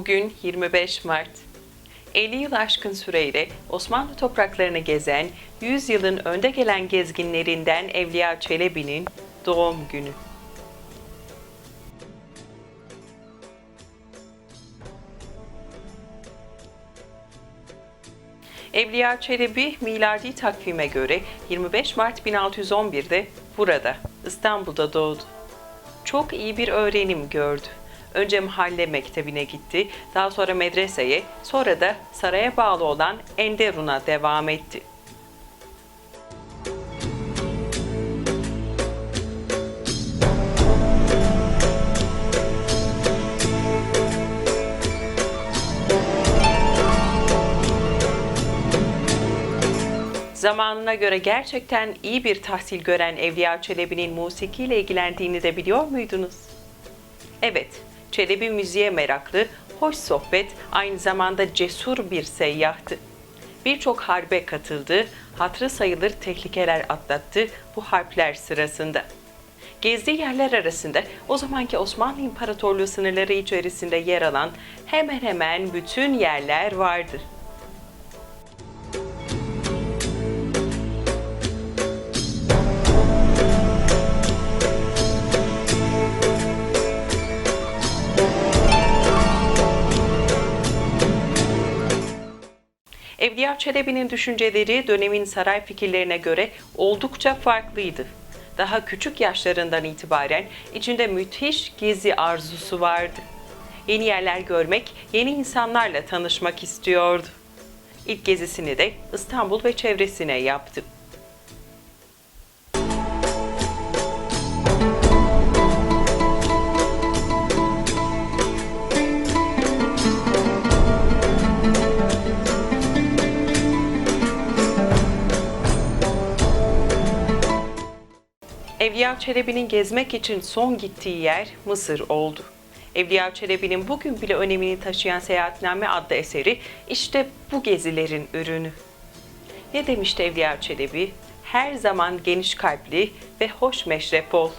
Bugün 25 Mart. 50 yıl aşkın süreyle Osmanlı topraklarını gezen, 100 yılın önde gelen gezginlerinden Evliya Çelebi'nin doğum günü. Evliya Çelebi miladi takvime göre 25 Mart 1611'de burada İstanbul'da doğdu. Çok iyi bir öğrenim gördü. Önce mahalle mektebine gitti, daha sonra medreseye, sonra da saraya bağlı olan Enderun'a devam etti. Zamanına göre gerçekten iyi bir tahsil gören Evliya Çelebi'nin musikiyle ilgilendiğini de biliyor muydunuz? Evet, Çelebi müziğe meraklı, hoş sohbet, aynı zamanda cesur bir seyyahtı. Birçok harbe katıldı, hatırı sayılır tehlikeler atlattı bu harpler sırasında. Gezdiği yerler arasında o zamanki Osmanlı İmparatorluğu sınırları içerisinde yer alan hemen hemen bütün yerler vardı. Evliya Çelebi'nin düşünceleri dönemin saray fikirlerine göre oldukça farklıydı. Daha küçük yaşlarından itibaren içinde müthiş gezi arzusu vardı. Yeni yerler görmek, yeni insanlarla tanışmak istiyordu. İlk gezisini de İstanbul ve çevresine yaptı. Evliya Çelebi'nin gezmek için son gittiği yer Mısır oldu. Evliya Çelebi'nin bugün bile önemini taşıyan Seyahatname adlı eseri işte bu gezilerin ürünü. Ne demişti Evliya Çelebi? Her zaman geniş kalpli ve hoş meşrep ol.